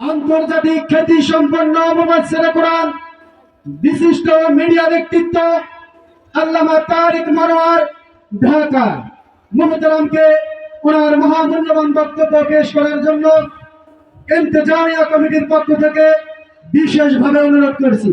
আন্তর্জাতিক খ্যাতি সম্পন্ন মুবাসসির কোরআন, বিশিষ্ট মিডিয়া ব্যক্তিত্ব আল্লামা তারিক মারোয়ার ঢাকা। মোহতারামকে ওনার মহামূল্যবান বক্তব্য পেশ করার জন্য ইন্তজামিয়া কমিটির পক্ষ থেকে বিশেষভাবে অনুরোধ করছি।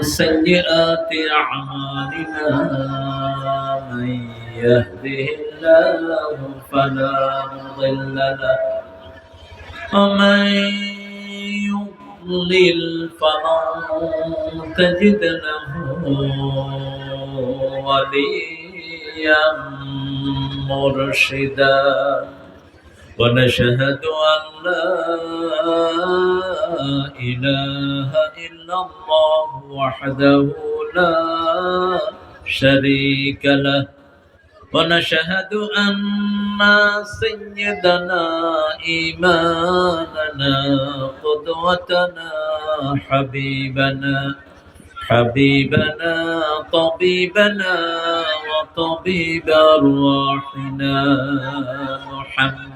سيئات أعمالنا من يهده الله فلا مضل له ومن يضلل فلن تجد له وليا مرشدا. ونشهد أن لا إله إلا الله وحده لا شريك له. ونشهد أن سيدنا إيماننا قدوتنا حبيبنا حبيبنا طبيبنا وطبيب أرواحنا محمد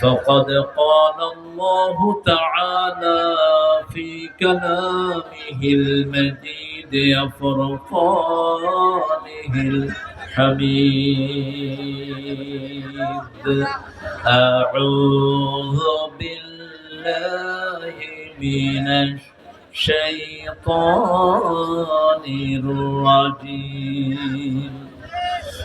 فقد قال الله تعالى في كلامه المجيد فرقانه الحميد. أعوذ بالله من الشيطان الرجيم.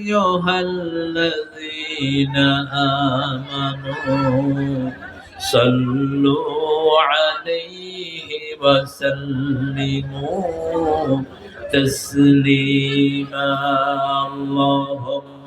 أيها الذين آمنوا صلوا عليه وسلموا تسليما اللهم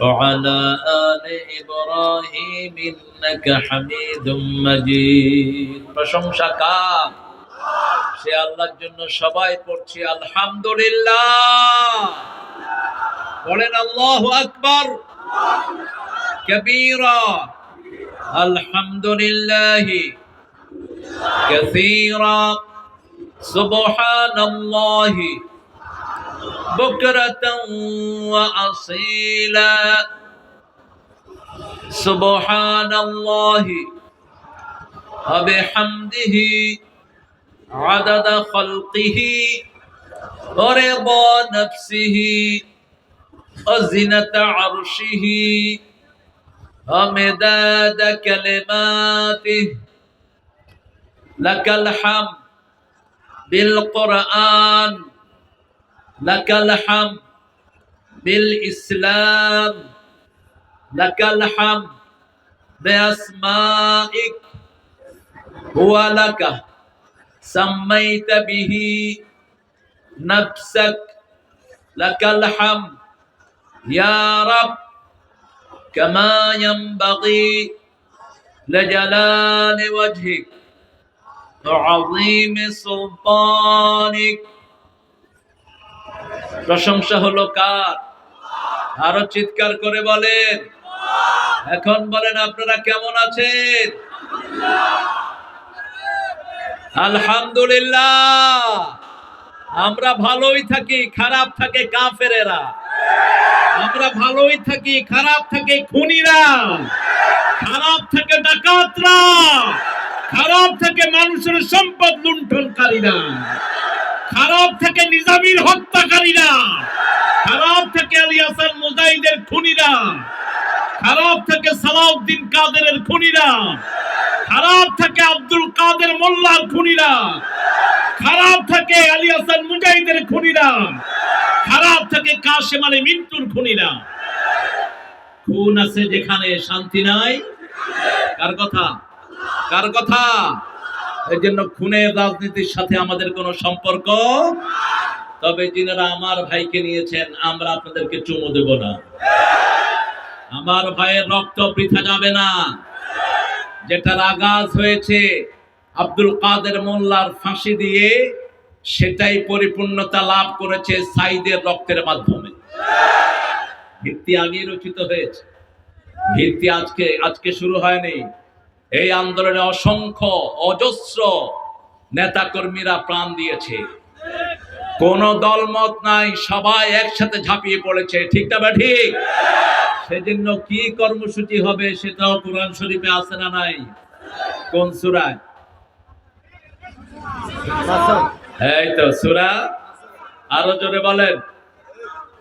وعلى آل إبراهيم إنك حميد مجيد প্রশংসা কার সে আল্লাহর জন্য সবাই পড়ছি আলহামদুলিল্লাহ বলেন আল্লাহু আকবার كبيرا الحمد لله كثيرا سبحان الله بكرة وأصيلا سبحان الله وبحمده عدد خلقه ورضا نفسه وزنة عرشه ومداد كلماته لك الحمد بالقرآن لك الحمد بالإسلام. لك الحمد بأسمائك. هو لك. سميت به نفسك. لك الحمد يا رب. كما ينبغي لجلال وجهك وعظيم سلطانك. প্রশংসা হলো কার? আরও চিৎকার করে বলেন। এখন বলেন, আপনারা কেমন আছেন? আলহামদুলিল্লাহ। আমরা ভালোই থাকি, খারাপ থাকে কাফেরেরা। আমরা ভালোই থাকি, খারাপ থাকে খুনিরা। খারাপ থাকে ডাকাতরা। খারাপ থাকে মানুষের সম্পদ লুণ্ঠনকারীরা। খারাপ থেকে নিজামীর হত্যাকারীরা, খারাপ থেকে আলিয়াসান মুজাহিদের খুনিরা, খারাপ থেকে সালাউদ্দিন কাদেরের খুনিরা, খারাপ থেকে আব্দুল কাদের মোল্লার খুনিরা, খারাপ থেকে আলী হাসান মুজাহিদের খুনিরা, খারাপ থেকে কাশেম আলী মিন্টুর খুনিরা। খুন আছে যেখানে শান্তি নাই? কার কথা? কার কথা? এই জন্য খুনের রাজনীতির সাথে আমাদের কোনো সম্পর্ক তবে যিনারা আমার ভাইকে নিয়েছেন, আমরা আপনাদেরকে চুমু দেব না। আমার ভাইয়ের রক্ত বৃথা যাবে না। যেটার আগাজ হয়েছে আব্দুল কাদের মোল্লার ফাঁসি দিয়ে, সেটাই পরিপূর্ণতা লাভ করেছে সাইদের রক্তের মাধ্যমে। ভিত্তি আগেই রচিত হয়েছে। ভিত্তি আজকে আজকে শুরু হয়নি। এই আন্দোলনে অসংখ্য অজস্র নেতাকর্মীরা প্রাণ দিয়েছে। কোন দলমত নাই সবাই একসাথে ঝাঁপিয়ে পড়েছে। ঠিক না বা ঠিক? সেজন্য কি কর্মসূচি হবে সেটাও কোরআন শরীফে আছে না নাই? কোন সুরায়? এই তো সুরা। আরও জোরে বলেন।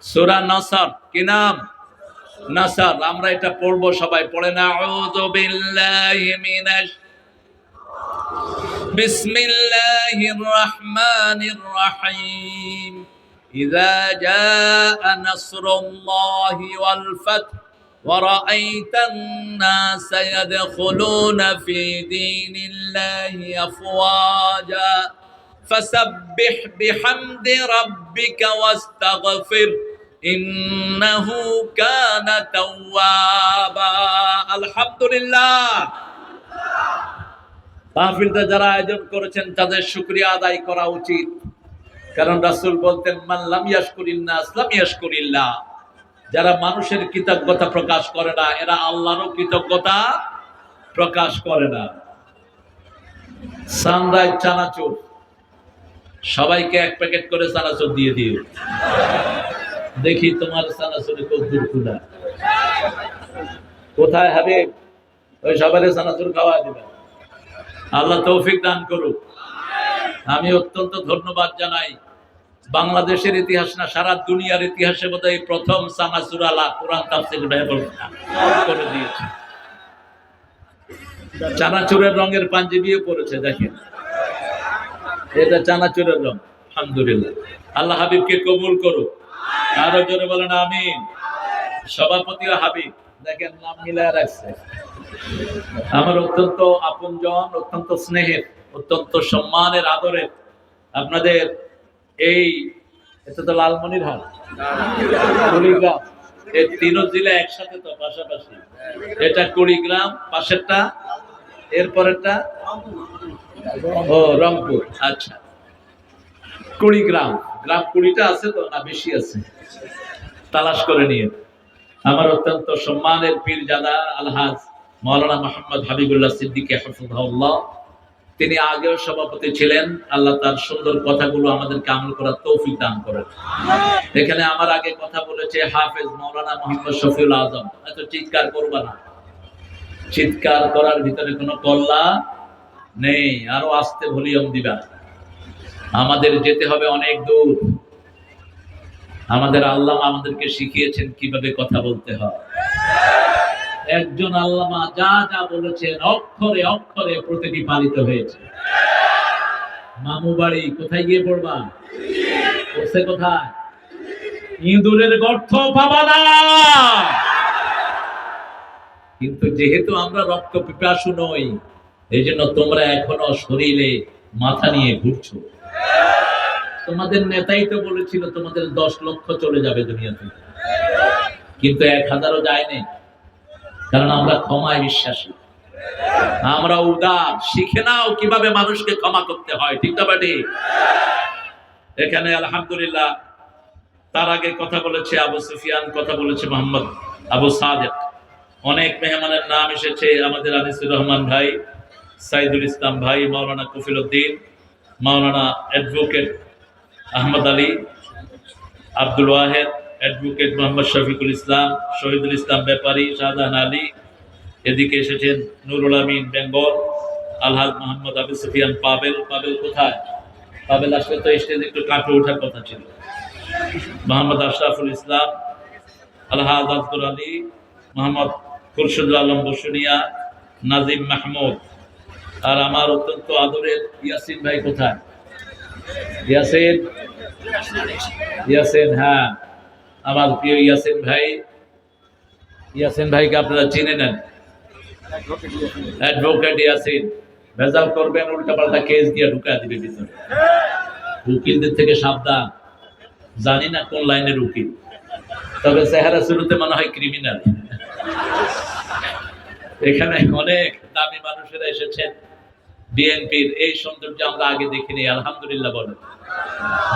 সুরা নাসার। কি নাম? নাসার আমরা এটা পড়বো সবাই পড়ে না আউযু বিল্লাহি মিনাশ بسم الله الرحمن الرحيم إذا جاء نصر الله والفتح ورأيت الناس يدخلون في دين الله أفواجا فسبح بحمد ربك واستغفر ইন্নাহু কানা তাওয়াবা। আলহামদুলিল্লাহ। মাহফিলটা যারা আয়োজন করেছেন, তাদের শুক্রিয়া আদায় করা উচিত। কারণ রাসুল বলতেন মানলাম ইয়াসকুরিল্লা আসলাম ইয়াসকুরিল্লা যারা মানুষের কৃতজ্ঞতা প্রকাশ করে না, এরা আল্লাহরও কৃতজ্ঞতা প্রকাশ করে না। সানরাইজ চানাচুর। সবাইকে এক প্যাকেট করে চানাচুর দিয়ে দিও। দেখি তোমার চানাচুরে কদ্দুর খুলা। কোথায় হাবিব? ওই সবাই চানাচুর খাওয়া দিবে। আল্লাহ তৌফিক দান করুক। আমি অত্যন্ত ধন্যবাদ জানাই। বাংলাদেশের ইতিহাস না, সারা দুনিয়ার ইতিহাসে বোধহয় প্রথম সানাসুর আলা কোরআন ব্যবস্থা করে দিয়েছে। চানাচুরের রঙের পাঞ্জাবিও পড়েছে, দেখেন। এটা চানাচুরের রং, আলহামদুলিল্লাহ। আল্লাহ হাবিবকে কবুল করুক। আরও জোরে বলেন, আমিন। সভাপতিও হাবিব, দেখেন নাম মিলায় রাখছে। আমার অত্যন্ত আপনজন, অত্যন্ত স্নেহের, অত্যন্ত সম্মানের, আদরের, আপনাদের এই, এটা তো লালমনির হাট কুড়িগ্রাম। এই তিনও জেলা একসাথে তো পাশাপাশি। এটা কুড়িগ্রাম, পাশেরটা, এরপরেরটা? ও, রংপুর আচ্ছা। কুড়িগ্রাম গ্রাম। গ্রাম কুড়িটা আছে তো, না বেশি আছে? তালাশ করে নিয়ে। আমার অত্যন্ত সম্মানের পীর জাদা আলহাজ মৌলানা মোহাম্মদ হাবিবুল্লাহ সিদ্দিকী তিনি আগেও সভাপতি ছিলেন। আল্লাহ তার সুন্দর কথাগুলো আমাদেরকে আমল করার তৌফিক দান করেন। এখানে আমার আগে কথা বলেছে হাফেজ মৌলানা মোহাম্মদ শফিউল আজম। এত চিৎকার করবা না। চিৎকার করার ভিতরে কোনো কল্লা নেই। আরও আস্তে ভলিউম দিবা। আমাদের যেতে হবে অনেক দূর। আমাদের আল্লাহ আমাদেরকে শিখিয়েছেন কীভাবে কথা বলতে হয়। একজন আল্লামা যা যা বলেছেন অক্ষরে অক্ষরে প্রতিটি পালিত হয়েছে। মামু বাড়ি কোথায় গিয়ে পড়বা? পড়ছে কোথায়? ইঁদুরের গর্ত পাবা না। কিন্তু যেহেতু আমরা রক্ত পিপাসু নই এই জন্য তোমরা এখনও শরীরে মাথা নিয়ে ঘুরছো। তোমাদের নেতাই তো বলেছিল তোমাদের দশ লক্ষ চলে যাবে দুনিয়া থেকে কিন্তু এক হাজারও যায়নি কারণ আমরা ক্ষমায় বিশ্বাসী। আমরা উদার, শিখে নাও কীভাবে মানুষকে ক্ষমা করতে হয়, ঠিক না বাটি এখানে আলহামদুলিল্লাহ, তার আগে কথা বলেছে আবু সুফিয়ান, কথা বলেছে মোহাম্মদ আবু সাদেক। অনেক মেহমানের নাম এসেছে আমাদের আনিসুর রহমান ভাই, সাইদুল ইসলাম ভাই, মাওলানা কফিল উদ্দিন, মাওলানা অ্যাডভোকেট আহমদ আলী, আব্দুল ওয়াহেদ অ্যাডভোকেট মোহাম্মদ শফিকুল ইসলাম, শহীদুল ইসলাম ব্যাপারী, শাহজাহান আলী। এদিকে এসেছেন নুরুল আমিন বেঙ্গল, আলহাজ মোহাম্মদ আবু সুফিয়ান পাবেল। পাবেল কোথায়? পাবেল আসলে তো স্টেজে একটু কাঁপে ওঠার কথা ছিল। মোহাম্মদ আশরাফুল ইসলাম, আলহাজ আব্দুল আলী, মোহাম্মদ খুরশুদুল আলম বসুনিয়া, নাজিম মাহমুদ। আর আমার অত্যন্ত আদরের ইয়াসিন ভাই কোথায়? ইয়াসিন? ইয়াসিন হ্যাঁ। আমার প্রিয় ইয়াসিন ভাই। ইয়াসিন ভাইকে আপনারা চিনে নেন। অ্যাডভোকেট ইয়াসিন। ভেজাল করবেন, উল্টাপাল্টা কেস দিয়ে ঢুকা দিবে ভিতরে। উকিলদের থেকে সাবধান। জানি না কোন লাইনের উকিল। তবে চেহারা শুরুতে মনে হয় ক্রিমিনাল এখানে অনেক দামি মানুষেরা এসেছেন। বিএনপির এই সৌন্দর্য আমরা আগে দেখিনি, আলহামদুলিল্লাহ বলেন।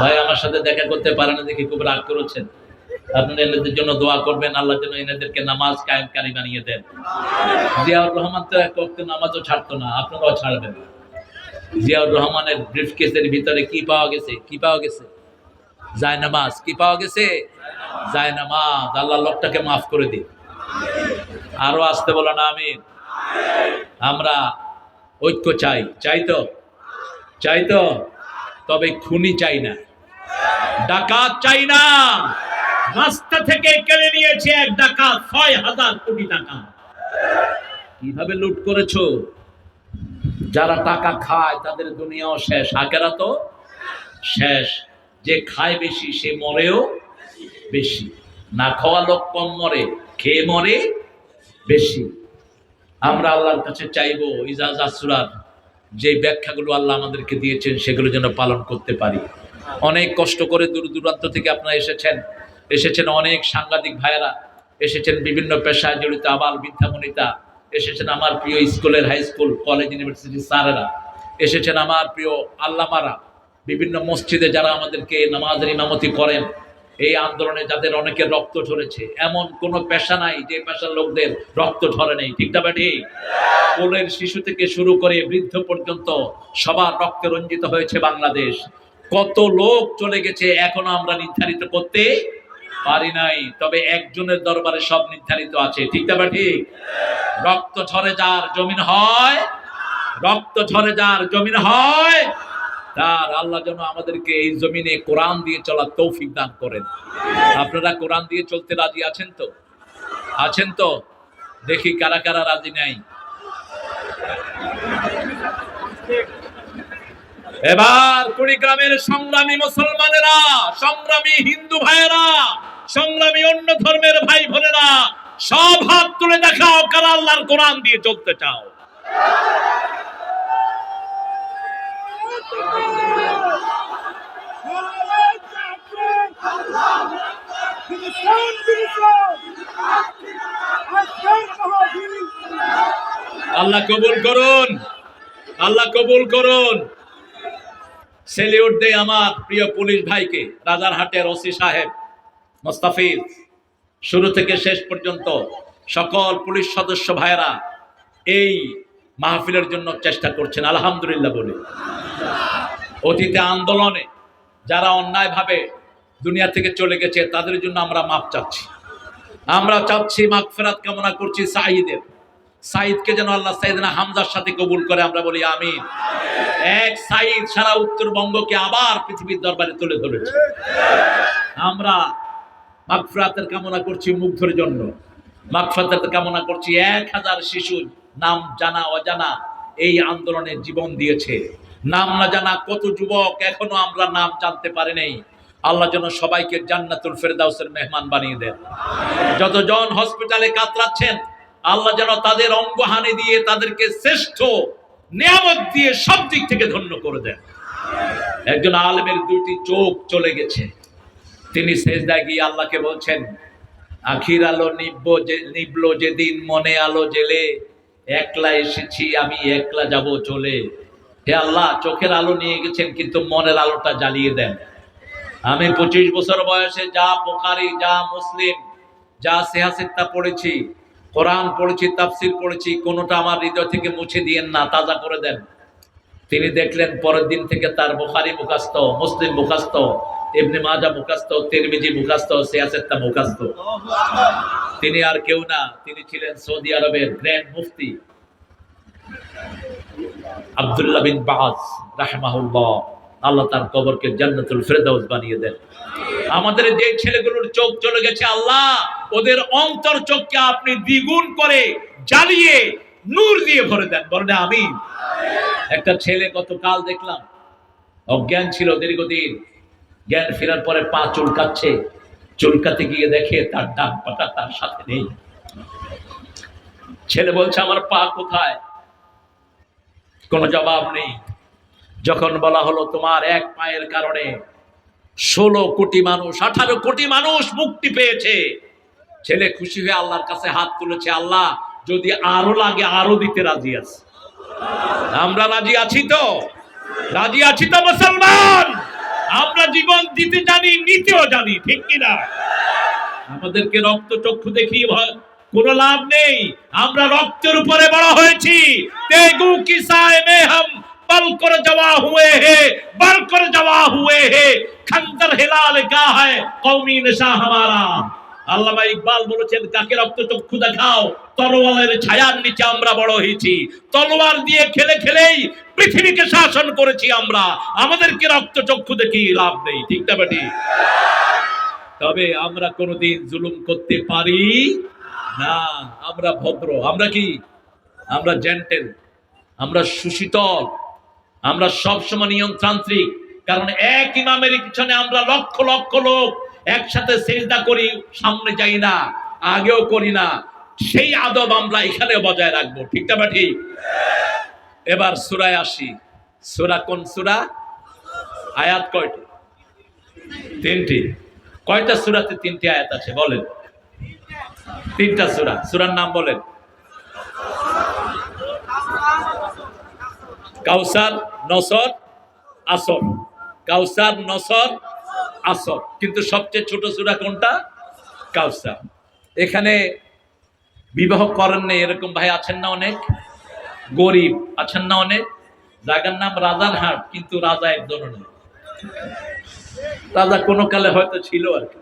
ভাই, আমার সাথে দেখা করতে পারে না দেখি খুব রাগ করেছেন। আপনারা এনাদের জন্য দোয়া করবেন, আল্লাহ যেন এনাদেরকে নামাজ কায়েমকারী বানিয়ে দেন। জিয়াউর রহমান তো এক ওয়াক্ত নামাজও ছাড়তো না, আপনারাও ছাড়বেন। জিয়াউর রহমানের ব্রিফ কেসের ভিতরে কি পাওয়া গেছে? কি পাওয়া গেছে? যায় নামাজ, কি পাওয়া গেছে? যায় নামাজ, আল্লাহ লোকটাকে মাফ করে দিন। আরও আসতে বলো না আমি আমরা ঐক্য চাই চাই তো চাই তো, তবে খুনি চাই না। ডাকাত চাই না। রাস্তা থেকে কেড়ে নিয়েছে এক ডাকাত, ছয় হাজার কোটি টাকা। কীভাবে লুট করেছ? যারা টাকা খায়, তাদের দুনিয়াও শেষ। আগেরা তো? শেষ। যে খায় বেশি, সে মরেও বেশি। না খাওয়া লোক কম মরে, খেয়ে মরে বেশি। আমরা আল্লাহর কাছে চাইব ইজাজ আসুরার যে ব্যাখ্যাগুলো আল্লাহ আমাদেরকে দিয়েছেন, সেগুলো যেন পালন করতে পারি। অনেক কষ্ট করে দূর দূরান্ত থেকে আপনারা এসেছেন। এসেছেন অনেক সাংবাদিক ভাইয়েরা, এসেছেন বিভিন্ন পেশায় জড়িত, আবাল বিদ্যামণিতা এসেছেন আমার প্রিয় স্কুলের হাই স্কুল, কলেজ ইউনিভার্সিটির স্যারেরা, এসেছেন আমার প্রিয় আল্লামারা, বিভিন্ন মসজিদে যারা আমাদেরকে নামাজের ইমামতি করেন এই আন্দোলনে যাদের অনেকের রক্ত ঝরেছে, এমন কোনো পেশা নাই যে পেশার লোকদের রক্ত ঝরে নেই। ঠিক না ব্যাটি কোলের শিশু থেকে শুরু করে বৃদ্ধ পর্যন্ত সবার রক্তে রঞ্জিত হয়েছে বাংলাদেশ। কত লোক চলে গেছে এখনও আমরা নির্ধারিত করতে পারি নাই। তবে একজনের দরবারে সব নির্ধারিত আছে। ঠিক না ঠিক রক্ত ঝরে যার জমিন হয়, রক্ত ঝরে যার জমিন হয় তার আল্লাহ যেন আমাদেরকে এই জমিনে কোরআন দিয়ে চলার তৌফিক দান করেন। আপনারা কোরআন দিয়ে চলতে রাজি আছেন তো? আছেন তো? দেখি কারা কারা রাজি নাই। এবার কুড়িগ্রামের সংগ্রামী মুসলমানেরা, সংগ্রামী হিন্দু ভাইয়েরা, সংগ্রামী অন্য ধর্মের ভাই বোনেরা, সব হাত তুলে দেখাও কারা আল্লাহর কোরআন দিয়ে চলতে চাও। আল্লাহ কবুল করুন। আল্লাহ কবুল করুন। সেলিউট দেয় আমার প্রিয় পুলিশ ভাইকে রাজারহাটের ওসি সাহেব মোস্তাফিজ। শুরু থেকে শেষ পর্যন্ত সকল পুলিশ সদস্য ভাইয়েরা এই মাহফিলের জন্য চেষ্টা করছেন, আলহামদুলিল্লাহ বলে। অতীতে আন্দোলনে যারা অন্যায়ভাবে দুনিয়া থেকে চলে গেছে, তাদের জন্য আমরা মাপ চাচ্ছি। আমরা চাচ্ছি মাগ ফেরাত কামনা করছি সাঈদের। সাঈদকে যেন আল্লাহ সাইদিনা হামজার সাথে কবুল করে, আমরা বলি আমিন। এক সাঈদ সারা উত্তরবঙ্গকে আবার পৃথিবীর দরবারে তুলে ধরেছে। আমরা মাগফিরাতের কামনা করছি মুগ্ধের জন্য। মাগফিরাতের কামনা করছি এক হাজার শিশু নাম জানা, অজানা এই আন্দোলনে জীবন দিয়েছে। নাম না জানা কত যুবক এখনও আমরা নাম জানতে পারি নাই। আল্লাহ যেন সবাইকে জান্নাতুল ফেরদাউসের মেহমান বানিয়ে দেন। যতজন হসপিটালে কাতরাচ্ছেন, আল্লাহ যেন তাদের অঙ্গহানি দিয়ে তাদেরকে শ্রেষ্ঠ নিয়ামত দিয়ে সব দিক থেকে ধন্য করে দেন। একজন আলেমের দুটি চোখ চলে গেছে। তিনি শেষদায় গিয়ে আল্লাহকে বলছেন, আখির আলো নিব্ব যে, নিবলো যেদিন মনে আলো জেলে, একলা এসেছি আমি, একলা যাব চলে। হে আল্লাহ, চোখের আলো নিয়ে গেছেন, কিন্তু মনের আলোটা জ্বালিয়ে দেন। আমি পঁচিশ বছর বয়সে যা বোখারি, যা মুসলিম, যা সেহাসিত্তা পড়েছি, কোরআন পড়েছি, তাফসির পড়েছি, কোনোটা আমার হৃদয় থেকে মুছে দিয়েন না, তাজা করে দেন। তিনি দেখলেন, পরের দিন থেকে তার বোখারি মুখাস্ত, মুসলিম মুখাস্ত এমনি মাজা মুখাস্ত, তিরমিজি মুখাস্ত সিয়াসেত্তা মুখাস্ত। তিনি আর কেউ না, তিনি ছিলেন সৌদি আরবের গ্র্যান্ড মুফতি। আব্দুল্লাহ বিন বাজ, রাহমাহুল্লাহ, আল্লাহ তার কবরকে জান্নাতুল ফেরদাউস বানিয়ে দেন। আমাদের যে ছেলেগুলোর চোখ চলে গেছে, আল্লাহ, ওদের অন্তর চোখকে আপনি দ্বিগুণ করে জ্বালিয়ে নূর দিয়ে ভরে দেন। বলেন আমি একটা ছেলে গতকাল দেখলাম, অজ্ঞান ছিল দীর্ঘদিন, জ্ঞান ফেরার পরে পা চুলকাচ্ছে, চুলকাতে গিয়ে দেখে তার ডাক পাটা তার সাথে নেই। ছেলে বলছে, আমার পা কোথায়? কোনো জবাব নেই। যখন বলা হলো তোমার এক পায়ের কারণে ষোলো কোটি মানুষ, আঠারো কোটি মানুষ মুক্তি পেয়েছে, ছেলে খুশি হয়ে আল্লাহর কাছে হাত তুলেছে, আল্লাহ যদি আরও লাগে আরও দিতে রাজি আছে। আমরা রাজি আছি তো? রাজি আছি তো মুসলমান? আমরা জীবন দিতে জানি, নিতেও জানি, ঠিক কিনা? আমাদেরকে রক্ত চক্ষু দেখিয়ে কোন লাভ নেই আমরা রক্তের উপরে বড় হয়েছি তেগু কিসায় মে হাম বল করে জওয়া হুয়ে হে বল করে জওয়া হুয়ে হে খন্দর হিলাল কা है কওমি নেশা हमारा আল্লামা ইকবাল বলেছেন কাকে রক্ত চক্ষু দেখাও তলোয়ারের ছায়ার নিচে আমরা বড় হয়েছি তলোয়ার দিয়ে খেলে খেলেই পৃথিবীকে শাসন করেছি আমরা আমাদেরকে রক্ত চক্ষু দেখি লাভ নেই ঠিক না বেটি তবে আমরা কোনোদিন জুলুম করতে পারি না, আমরা ভদ্র, আমরা কি? আমরা জেন্টেল আমরা সুশীতল, আমরা সবসময় নিয়ন্ত্রান্ত্রিক কারণ এক ইমামের পিছনে আমরা লক্ষ লক্ষ লোক একসাথে সেজদা করি, সামনে যাই না, আগেও করি না। সেই আদব আমরা এখানে বজায় রাখব, ঠিক না ঠিক এবার সুরায় আসি। সুরা কোন সুরা? আয়াত কয়টি? তিনটি। কয়টা সুরাতে তিনটি আয়াত আছে? বলেন। তিনটা সুরা। সুরার নাম বলেন। কাউসার, নসর, আসর। কাউসার, নসর, আসর। কিন্তু সবচেয়ে ছোট সুরা কোনটা? কাউসার। এখানে বিবাহ করেন নেই, এরকম ভাই আছেন না অনেক? গরিব আছেন না অনেক? জায়গার নাম রাজার হাট কিন্তু রাজা একজনও রাজা কোনো কালে হয়তো ছিল আর কি।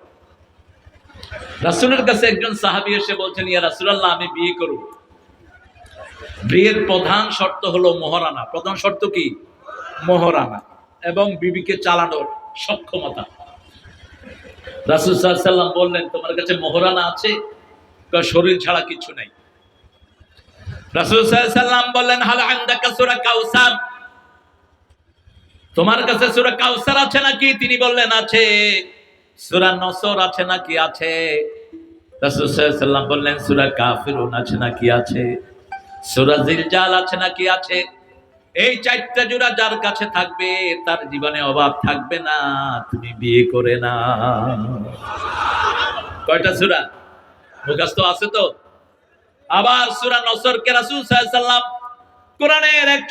রাসুলের কাছে একজন সাহাবি এসে বলছেন, ইয়া রাসুলাল্লাহ, আমি বিয়ে করব। বিয়ের প্রধান শর্ত হলো মহারানা। প্রধান শর্ত কি? মহারানা। এবং বিবিকে চালানোর সক্ষমতা। রাসুল সাল্লাম বললেন, তোমার কাছে মহারানা আছে? শরীর ছাড়া কিছু নাই। রাসুল সাল্লাম বললেন, হাল আন্দাকা সূরা কাউসার? তোমার কাছে সূরা কাউসার আছে নাকি? তিনি বললেন, আছে। সূরা নসর আছে নাকি আছে? বললেন, সূরা কাফিরুন আছে নাকি আছে? সূরা জিলজাল আছে নাকি আছে? এই চারটা জোড়া যার কাছে থাকবে, তার জীবনে অভাব থাকবে না, তুমি বিয়ে করে না কয়টা সূরা? মুখস্থ আছে তো? আবার সুরা নসর রাসূল সাল্লাম কোরআনের এক